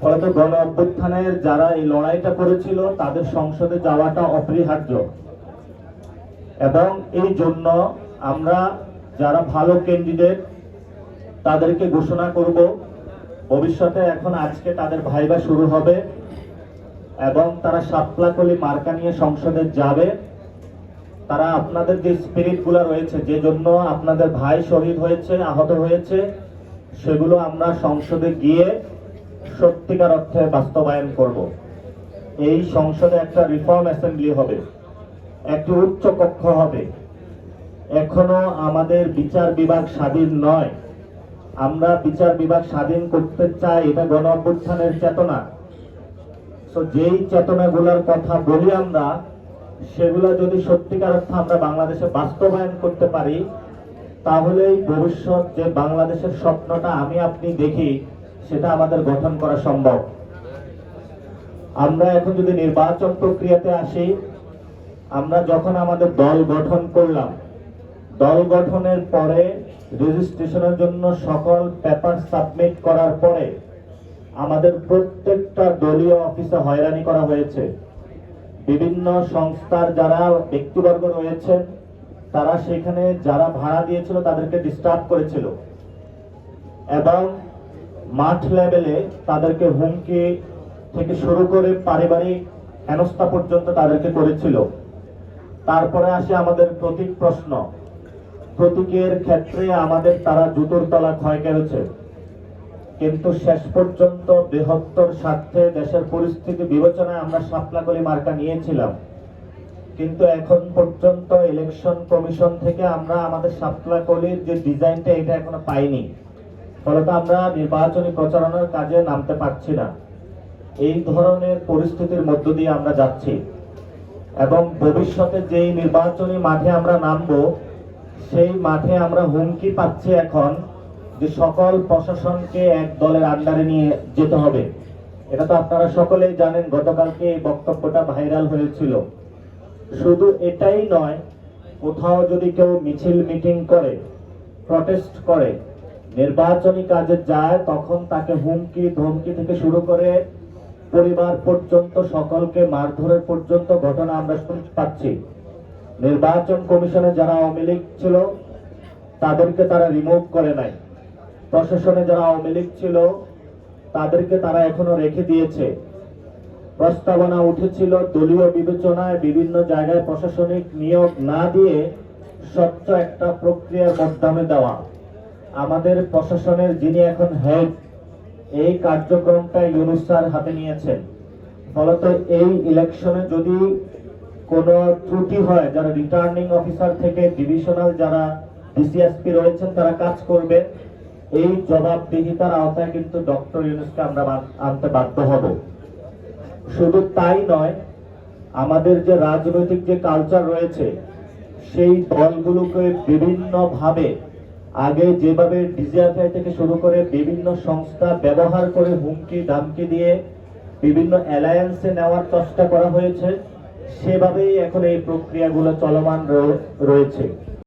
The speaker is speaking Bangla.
ফলত গণ অভ্যুত্থানের যারা এই লড়াইটা করেছিল, তাদের সংসদে যাওয়াটা অপরিহার্য। এবং এই জন্য আমরা যারা ভালো ক্যান্ডিডেট তাদেরকে ঘোষণা করব। ভবিষ্যতে এখন আজকে তাদের ভাইবা শুরু হবে এবং তারা সাতলাকলি মার্কা নিয়ে সংসদে যাবে। তারা আপনাদের যে স্পিরিটগুলো রয়েছে, যে জন্য আপনাদের ভাই শহীদ হয়েছে, আহত হয়েছে, সেগুলো আমরা সংসদে গিয়ে সত্যিকার অর্থে বাস্তবায়ন করব। এই সংসদে একটা রিফর্ম অ্যাসেম্বলি হবে, একটি উচ্চ কক্ষ হবে। এখনও আমাদের বিচার বিভাগ স্বাধীন নয়। আমরা বিচার বিভাগ স্বাধীন করতে চাই, এটা গণ অভ্যুত্থানের চেতনা। তো যেই চেতনাগুলোর কথা বলি আমরা, সেগুলো যদি সত্যিকার অর্থে আমরা বাংলাদেশে বাস্তবায়ন করতে পারি, তাহলেই ভবিষ্যৎ যে বাংলাদেশের স্বপ্নটা আমি আপনি দেখি সেটা আমাদের গঠন করা সম্ভব। আমরা এখন যদি নির্বাচন প্রক্রিয়াতে আসি, আমরা যখন আমাদের দল গঠন করলাম, দল গঠনের পরে রেজিস্ট্রেশনের জন্য সকল পেপার সাবমিট করার পরে আমাদের প্রত্যেকটা দলীয় অফিসে হয়রানি করা হয়েছে। বিভিন্ন সংস্থার যারা ব্যক্তিবর্গ রয়েছেন, তারা সেখানে যারা ভাড়া দিয়েছিল তাদেরকে ডিস্টার্ব করেছিল। এবং মাঠ লেভেলে তাদেরকে হুমকি থেকে শুরু করে পারিবারিক হেনস্থা পর্যন্ত তাদেরকে করেছিল। তারপরে আসে আমাদের প্রতীক প্রশ্ন। প্রতীকের ক্ষেত্রে আমাদের তারা জুতোর তলা ক্ষয় করেছে। কিন্তু শেষ পর্যন্ত বৃহত্তর স্বার্থে দেশের পরিস্থিতি বিবেচনায় আমরা সাপলাকলি মার্কা নিয়েছিলাম। কিন্তু এখন পর্যন্ত ইলেকশন কমিশন থেকে আমরা আমাদের সাপলাকলির যে ডিজাইনটা এটা এখনও পাইনি। ফলত আমরা নির্বাচনী প্রচারণার কাজে নামতে পারছি না। এই ধরনের পরিস্থিতির মধ্য দিয়ে আমরা যাচ্ছি। এবং ভবিষ্যতে যেই নির্বাচনী মাঠে আমরা নামবো, সেই মাঠে আমরা হুমকি পাচ্ছি এখন যে সকল প্রশাসনকে এক দলের আন্ডারে নিয়ে যেতে হবে। এটা তো আপনারা সকলেই জানেন, গতকালকে এই বক্তব্যটা ভাইরাল হয়েছিল। শুধু এটাই নয়, কোথাও যদি কেউ মিছিল মিটিং করে, প্রটেস্ট করে নির্বাচনী কাজে যায়, তখন তাকে হুমকি, ধমকি থেকে শুরু করে পরিবার পর্যন্ত, সকলকে মারধরের পর্যন্ত ঘটনা আমরা শুনতে পাচ্ছি। নির্বাচন কমিশনে যারা আওয়ামী লীগ ছিল, তাদেরকে তারা রিমুভ করে নাই। প্রশাসনে যারা আওয়ামী লীগ ছিল, তাদেরকে তারা এখনও রেখে দিয়েছে। প্রস্তাবনা উঠেছিল দলীয় বিবেচনায় বিভিন্ন জায়গায় প্রশাসনিক নিয়োগ না দিয়ে স্বচ্ছ একটা প্রক্রিয়ার মাধ্যমে দেওয়া। আমাদের প্রশাসনের যিনি এখন হেড এই কার্যক্রমটা ইউনুস স্যার হাতে নিয়েছেন। ফলত এই ইলেকশনে যদি কোনো ত্রুটি হয়, যারা রিটার্নিং অফিসার থেকে ডিভিশনাল যারা ডিসিএসপি রয়েছেন, তারা কাজ করবে। এই জবাবদিহিতার আওতায় কিন্তু ডক্টর ইউনুসকে আমরা আনতে বাধ্য হব। শুধু তাই নয়, আমাদের যে রাজনৈতিক যে কালচার রয়েছে, সেই দলগুলোকে বিভিন্নভাবে আগে যেভাবে ডিজিএফআই থেকে শুরু করে বিভিন্ন সংস্থা ব্যবহার করে হুমকি, দামকি দিয়ে বিভিন্ন অ্যালায়েন্সে নেওয়ার চেষ্টা করা হয়েছে, সেভাবেই এখন এই প্রক্রিয়াগুলো চলমান রয়ে- রয়েছে।